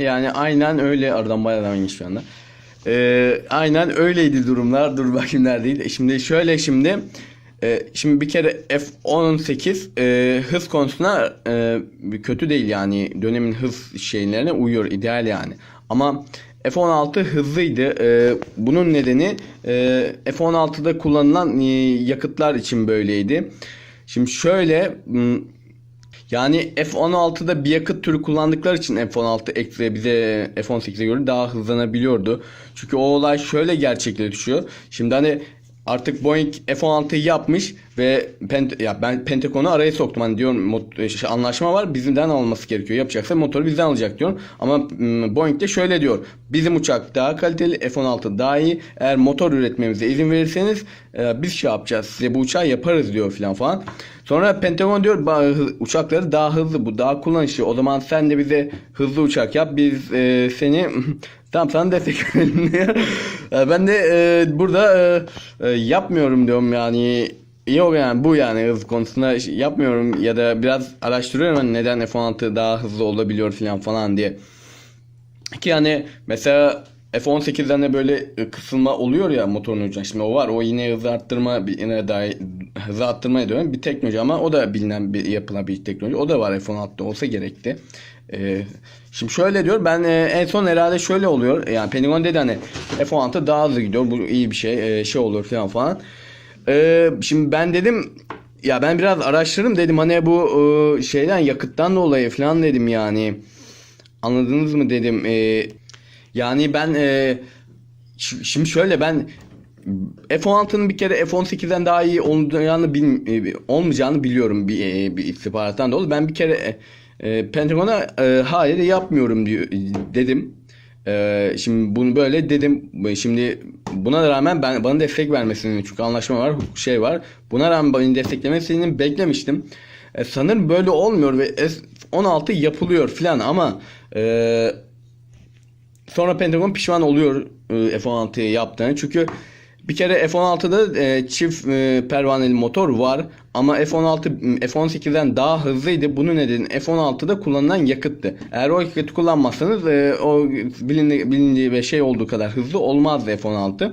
Yani aynen öyle aradan bayağı zaman geçti şu anda. Ee, aynen öyleydi durumlar. Dur bakayım neredeydi. Şimdi şöyle şimdi e, şimdi bir kere F18 e, hız konusuna e, kötü değil yani dönemin hız şeylerine uyuyor ideal yani. Ama F16 hızlıydı. E, bunun nedeni e, F16'da kullanılan e, yakıtlar için böyleydi. Şimdi şöyle yani F-16'da bir yakıt türü kullandıkları için F-16 ekstra bize F-18'e göre daha hızlanabiliyordu. Çünkü o olay şöyle gerçekleşiyor. Şimdi hani artık Boeing F-16'yı yapmış ve Pent ya ben Pentagon'u araya soktum. Hani diyorum mot- şey, anlaşma var bizden alması gerekiyor. Yapacaksa motoru bizden alacak diyorum. Ama Boeing de şöyle diyor. Bizim uçak daha kaliteli, F-16 daha iyi. Eğer motor üretmemize izin verirseniz e, biz şey yapacağız. Size bu uçağı yaparız diyor filan falan. Sonra Pentagon diyor "Ba- hı- uçakları daha hızlı bu daha kullanışlı. O zaman sen de bize hızlı uçak yap. Biz e, seni tam sana destek verelim ben de e, burada e, e, yapmıyorum diyorum yani. Yok yani bu yani hız konusunda yapmıyorum ya da biraz araştırıyorum hani neden F-16 daha hızlı olabiliyor falan falan diye. Ki yani mesela F-18'den de böyle e, kısılma oluyor ya motorun ucuna. Şimdi o var. O yine hızı arttırma, yine daha hızı arttırmaya dönen bir teknoloji ama o da bilinen bir yapılan bir teknoloji. O da var F-16'da olsa gerekti. Ee, şimdi şöyle diyor. Ben e, en son herhalde şöyle oluyor. Yani Pentagon dedi hani F-16 daha hızlı gidiyor. Bu iyi bir şey. e, şey olur falan falan. Ee, şimdi ben dedim ya ben biraz araştırdım dedim hani bu e, şeyden yakıttan dolayı falan dedim yani. Anladınız mı dedim. Ee, yani ben e, şimdi şöyle ben F-16'nın bir kere F-18'den daha iyi olacağını bil- e, olmayacağını biliyorum bir, e, bir istihbarattan dolayı. Ben bir kere e, Pentagon'a e, hayır yapmıyorum diyor, dedim. E, şimdi bunu böyle dedim. Şimdi buna rağmen ben bana destek vermesini çünkü anlaşma var, şey var. Buna rağmen beni desteklemesini beklemiştim. E, sanırım böyle olmuyor ve F-16 yapılıyor filan ama e, Sonra Pentagon pişman oluyor e, F-16'yı yaptığını. Çünkü bir kere F-16'da e, çift e, pervaneli motor var ama F-16 F-18'den daha hızlıydı. Bunun nedeni F-16'da kullanılan yakıttı. Eğer o yakıtı kullanmazsanız e, o bilindiği, bilindiği ve şey olduğu kadar hızlı olmazdı F-16.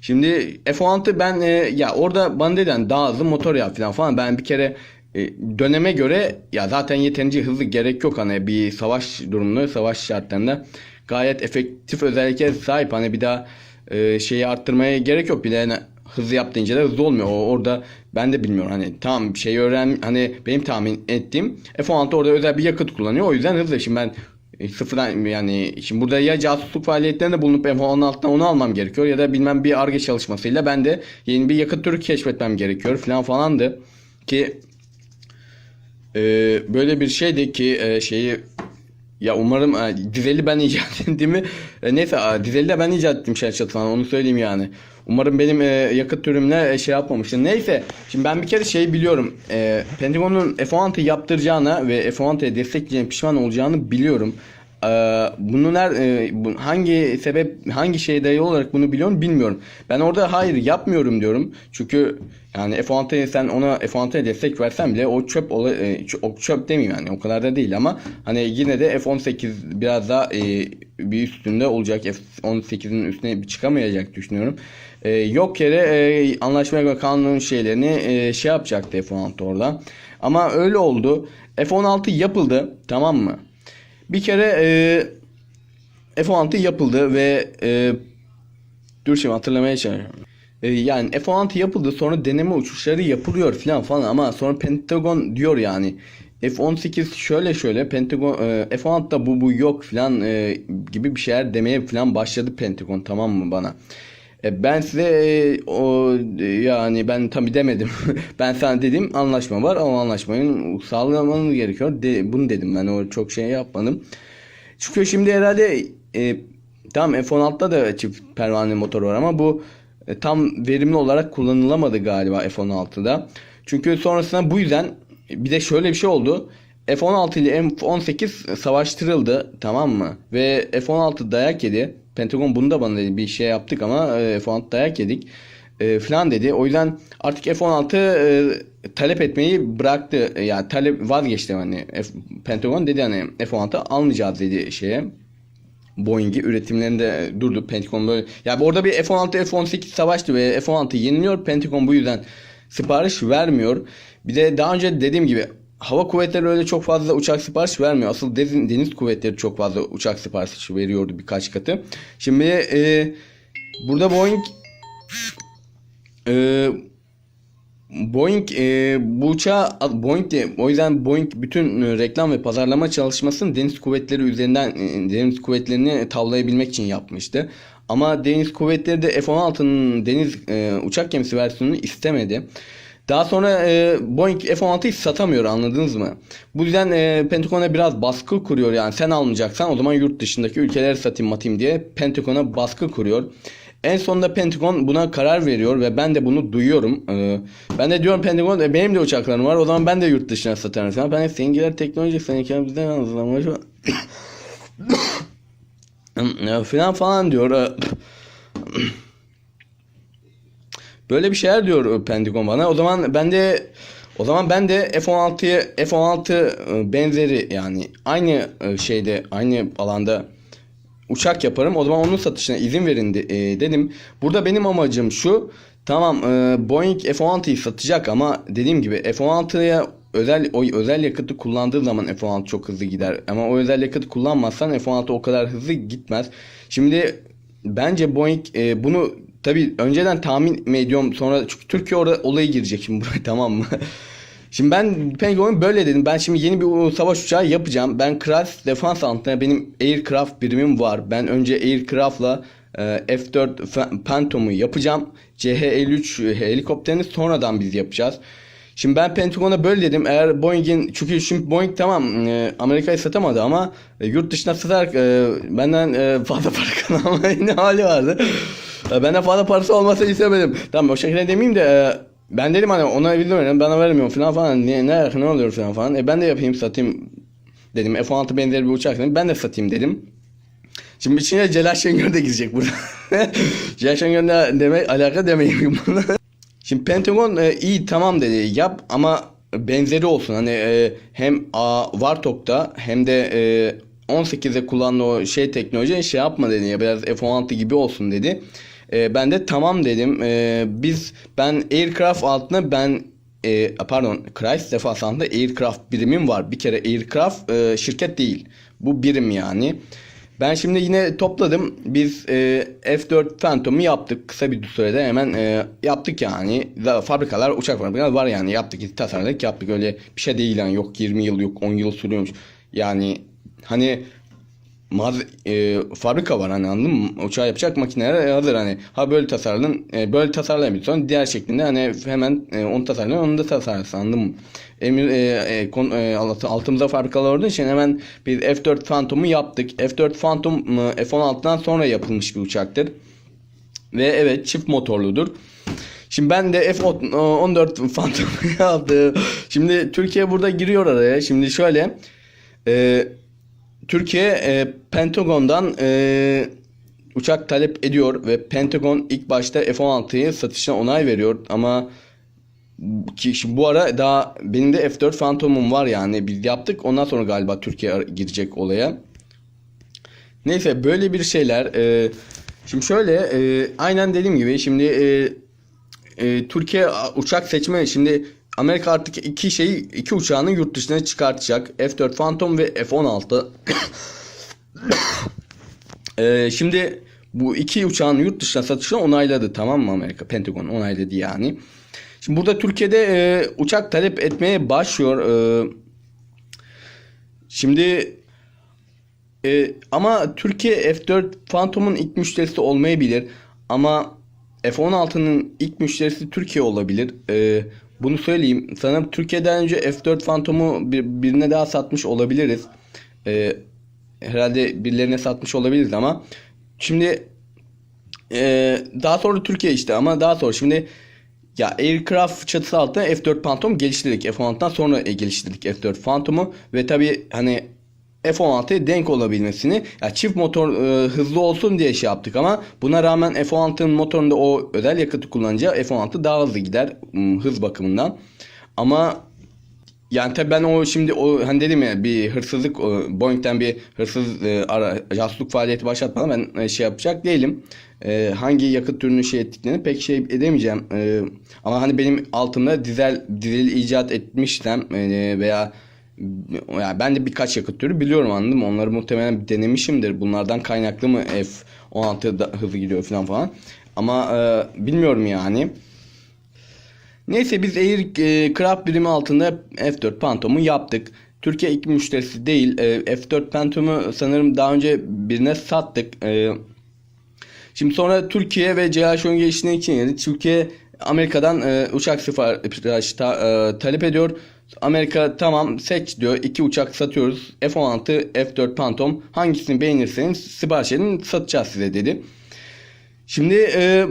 Şimdi F-16 ben e, ya orada bana dediler daha hızlı motor yap falan falan. Ben bir kere e, döneme göre ya zaten yeterince hızlı gerek yok hani bir savaş durumunda savaş şartlarında gayet efektif özelliklere sahip hani bir daha e, şeyi arttırmaya gerek yok. Bir de hani hızlı yap deyince de hızlı olmuyor. O orada ben de bilmiyorum. Hani tam şey öğren hani benim tahmin ettiğim F-16 orada özel bir yakıt kullanıyor. O yüzden hızlı. Şimdi ben e, sıfırdan yani şimdi burada ya casusluk faaliyetlerinde bulunup F-16'dan onu almam gerekiyor ya da bilmem bir ARGE çalışmasıyla ben de yeni bir yakıt türü keşfetmem gerekiyor falan falandı. Ki e, böyle bir şeydi ki e, şeyi ya umarım e, dizeli ben icat ettiğimi e, neyse e, dizeli de ben icat ettim şey çatılan onu söyleyeyim yani. Umarım benim e, yakıt türümle e, şey yapmamıştır. Neyse şimdi ben bir kere şey biliyorum. E, Pentagon'un F-16 yaptıracağına ve F-16'ya destekleyeceğine pişman olacağını biliyorum. E, bunu ner, e, hangi sebep hangi şey dayalı olarak bunu biliyorum bilmiyorum. Ben orada hayır yapmıyorum diyorum. Çünkü yani F-16'ya sen ona F-16'ya destek versen bile o çöp ola, e, o çöp demeyeyim yani o kadar da değil ama hani yine de F-18 biraz daha e, bir üstünde olacak. F-18'in üstüne çıkamayacak düşünüyorum. Yok yere e, anlaşmaya göre kanunun şeylerini şey yapacaktı F-16 orada. Ama öyle oldu. F-16 yapıldı tamam mı? Bir kere e, F-16 yapıldı ve e, dur şimdi hatırlamaya çalışıyorum. E, yani F-16 yapıldı sonra deneme uçuşları yapılıyor filan falan ama sonra Pentagon diyor yani F-18 şöyle şöyle Pentagon e, F-16'da bu bu yok filan e, gibi bir şeyler demeye filan başladı Pentagon tamam mı bana. E, ben size e, o e, yani ben tabi demedim. ben sana dedim anlaşma var ama anlaşmayı sağlamanız gerekiyor. De, bunu dedim ben o çok şey yapmadım. Çünkü şimdi herhalde e, tamam F-16'da da çift pervaneli motor var ama bu e, tam verimli olarak kullanılamadı galiba F-16'da. Çünkü sonrasında bu yüzden bir de şöyle bir şey oldu. F-16 ile F-18 savaştırıldı tamam mı? Ve F-16 dayak yedi. Pentagon bunu da bana dedi bir şey yaptık ama e, F-16 dayak yedik e, falan dedi. O yüzden artık F-16 e, talep etmeyi bıraktı. E, yani talep vazgeçti hani F- Pentagon dedi hani F-16 almayacağız dedi şeye Boeing'i üretimlerinde durdu. Pentagon böyle. Ya orada bir F-16 F-18 savaştı ve F-16 yeniliyor. Pentagon bu yüzden sipariş vermiyor. Bir de daha önce dediğim gibi hava kuvvetleri öyle çok fazla uçak sipariş vermiyor. Asıl deniz, deniz kuvvetleri çok fazla uçak siparişi veriyordu birkaç katı. Şimdi e, burada Boeing e, Boeing e, bu uçağı Boeing de o yüzden Boeing bütün e, reklam ve pazarlama çalışmasını deniz kuvvetleri üzerinden e, deniz kuvvetlerini tavlayabilmek için yapmıştı. Ama deniz kuvvetleri de F-16'nın deniz e, uçak gemisi versiyonunu istemedi. Daha sonra e, Boeing F-16'yı satamıyor anladınız mı? Bu yüzden e, Pentagon'a biraz baskı kuruyor yani sen almayacaksan o zaman yurt dışındaki ülkelere satayım matayım diye Pentagon'a baskı kuruyor. En sonunda Pentagon buna karar veriyor ve ben de bunu duyuyorum. Ee, ben de diyorum Pentagon e, benim de uçaklarım var o zaman ben de yurt dışına satarım. Sana ben seninkiler teknoloji seninkiler bizden alırlar. falan falan diyor. Ee, Böyle bir şeyler diyor Pentagon bana. O zaman ben de o zaman ben de F-16'ya F-16 e, benzeri yani aynı e, şeyde aynı alanda uçak yaparım. O zaman onun satışına izin verin de, e, dedim. Burada benim amacım şu. Tamam e, Boeing F-16'yı satacak ama dediğim gibi F-16'ya özel o özel yakıtı kullandığı zaman F-16 çok hızlı gider. Ama o özel yakıtı kullanmazsan F-16 o kadar hızlı gitmez. Şimdi bence Boeing e, bunu tabi önceden tahmin mi ediyorum sonra çünkü Türkiye orada olaya girecek şimdi buraya tamam mı? Şimdi ben Pentagon'a böyle dedim. Ben şimdi yeni bir savaş uçağı yapacağım. Ben Kras defans altında benim aircraft birimim var. Ben önce aircraft'la e, F4 Phantom'u yapacağım. CH-53 helikopterini sonradan biz yapacağız. Şimdi ben Pentagon'a böyle dedim. Eğer Boeing'in çünkü şimdi Boeing tamam e, Amerika'yı satamadı ama e, yurt dışına satarak e, benden e, fazla para kazanma ne hali vardı. E, benden fazla parası olmasını istemedim. Tamam o şekilde demeyeyim de e, ben dedim hani ona bilmiyorum bana vermiyor falan falan ne, ne, ne oluyor falan falan. E ben de yapayım satayım dedim. F-16 benzeri bir uçak dedim. Ben de satayım dedim. Şimdi içine Celal Şengör de girecek burada. Celal Şengör ne demek alaka demeyeyim bunu. Şimdi Pentagon e, iyi tamam dedi yap ama benzeri olsun. Hani e, hem A, Vartok'ta hem de e, 18'de kullandığı o şey teknoloji şey yapma dedi ya biraz F-16 gibi olsun dedi. E, ben de tamam dedim. E, biz ben aircraft altına ben e, pardon Christ defans altında aircraft birimim var. Bir kere aircraft e, şirket değil. Bu birim yani. Ben şimdi yine topladım. Biz e, F4 Phantom'u yaptık. Kısa bir sürede hemen e, yaptık yani. Fabrikalar, uçak fabrikalar var yani. Yaptık, tasarladık, yaptık. Öyle bir şey değil yani. Yok 20 yıl, yok 10 yıl sürüyormuş. Yani hani maz e, fabrika var hani anladın mı? Uçağı yapacak makineler hazır hani. Ha böyle tasarladın, e, böyle tasarlayabiliyorsun. Diğer şeklinde hani hemen e, onu tasarladın, onu da tasarlarsın anladın mı? Emir e, e, kon, e, altımızda fabrikalar olduğu için hemen biz F4 Phantom'u yaptık. F4 Phantom e, F-16'dan sonra yapılmış bir uçaktır. Ve evet çift motorludur. Şimdi ben de F-14 Phantom'u yaptım. Şimdi Türkiye burada giriyor araya. Şimdi şöyle e, Türkiye e, Pentagon'dan e, uçak talep ediyor ve Pentagon ilk başta F-16'yı satışına onay veriyor ama ki şimdi bu ara daha benim de F4 Phantom'um var yani biz yaptık ondan sonra galiba Türkiye girecek olaya. Neyse böyle bir şeyler. E, şimdi şöyle e, aynen dediğim gibi şimdi e, e, Türkiye uçak seçme şimdi Amerika artık iki şeyi iki uçağını yurt dışına çıkartacak. F4 Phantom ve F16. ee, şimdi bu iki uçağın yurt dışına satışını onayladı tamam mı Amerika? Pentagon onayladı yani. Şimdi burada Türkiye'de e, uçak talep etmeye başlıyor. E, şimdi e, ama Türkiye F4 Phantom'un ilk müşterisi olmayabilir. Ama F16'nın ilk müşterisi Türkiye olabilir. E, bunu söyleyeyim. Sanırım Türkiye'den önce F4 Phantom'u bir, birine daha satmış olabiliriz. Ee, herhalde birilerine satmış olabiliriz ama şimdi e, daha sonra Türkiye işte ama daha sonra şimdi ya Aircraft çatısı altında F4 Phantom geliştirdik. F16'dan sonra geliştirdik F4 Phantom'u ve tabi hani F-16'ya denk olabilmesini ya çift motor e, hızlı olsun diye şey yaptık ama buna rağmen F-16'nın motorunda o özel yakıtı kullanınca F-16 daha hızlı gider hız bakımından. Ama Yani tabii ben o şimdi o hani dedim ya bir hırsızlık o Boeing'den bir hırsız e, ara, casusluk faaliyeti başlatmadan ben e, şey yapacak değilim. E, hangi yakıt türünü şey ettiklerini pek şey edemeyeceğim. E, ama hani benim altımda dizel dizel icat etmişsem e, veya yani ben de birkaç yakıt türü biliyorum anladın mı? Onları muhtemelen denemişimdir. Bunlardan kaynaklı mı F16 da hızlı gidiyor falan falan. Ama e, bilmiyorum yani. Neyse biz Air e, Craft birimi altında F4 Phantom'u yaptık. Türkiye ilk müşterisi değil. E, F4 Phantom'u sanırım daha önce birine sattık. E, şimdi sonra Türkiye ve CH10 gelişine için yani Türkiye Amerika'dan e, uçak sipariş ta, e, talep ediyor. Amerika tamam seç diyor. İki uçak satıyoruz. F16, F4 Phantom hangisini beğenirseniz sipariş edin satacağız size dedi. Şimdi e,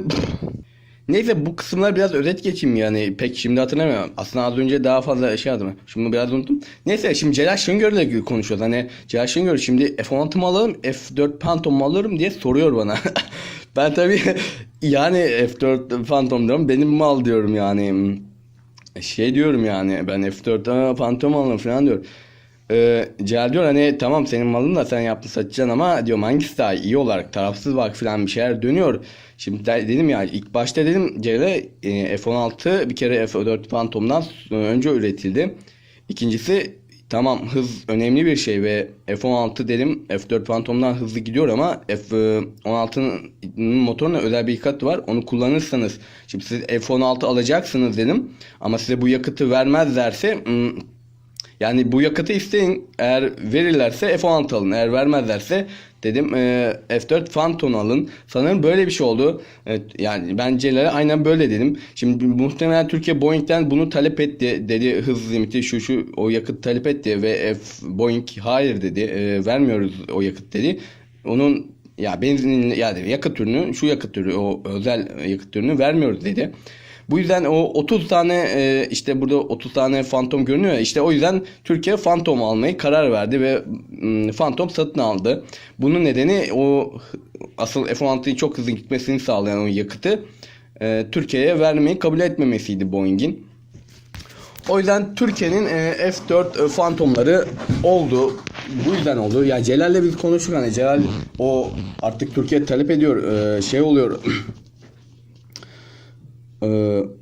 neyse bu kısımlar biraz özet geçeyim yani pek şimdi hatırlamıyorum. Aslında az önce daha fazla şey yazdım. Şimdi biraz unuttum. Neyse şimdi Celal Şengör'le ilgili konuşuyoruz. Hani Celal Şengör şimdi F16 mı alırım F4 Phantom mu alırım diye soruyor bana. ben tabii yani F4 Phantom diyorum benim mal diyorum yani. Şey diyorum yani ben F4 Phantom alırım falan diyor. Ee, diyor hani tamam senin malın da sen yaptın satacaksın ama diyorum hangisi daha iyi olarak tarafsız bak falan bir şeyler dönüyor. Şimdi de- dedim ya ilk başta dedim Celal'e e, F16 bir kere F4 Phantom'dan önce üretildi. İkincisi tamam hız önemli bir şey ve F16 dedim F4 Phantom'dan hızlı gidiyor ama F16'nın motoruna özel bir yakıt var. Onu kullanırsanız şimdi siz F16 alacaksınız dedim ama size bu yakıtı vermezlerse hmm, yani bu yakıtı isteyin. Eğer verirlerse F16 alın. Eğer vermezlerse dedim e, F4 Phantom alın. Sanırım böyle bir şey oldu. Evet, yani ben Celal'e aynen böyle dedim. Şimdi muhtemelen Türkiye Boeing'den bunu talep etti. Dedi hız limiti şu şu o yakıt talep etti ve F Boeing hayır dedi. E, vermiyoruz o yakıt dedi. Onun ya benzinin yani yakıt türünü şu yakıt türü o özel yakıt türünü vermiyoruz dedi. Bu yüzden o 30 tane e, işte burada 30 tane Phantom görünüyor işte o yüzden Türkiye Phantom almayı karar verdi ve mm, Phantom satın aldı. Bunun nedeni o asıl F-16'yı çok hızlı gitmesini sağlayan o yakıtı e, Türkiye'ye vermeyi kabul etmemesiydi Boeing'in. O yüzden Türkiye'nin e, F4 e, Phantom'ları oldu. Bu yüzden oldu. Ya Celal'le biz konuştuk hani Celal o artık Türkiye talep ediyor. şey oluyor. e,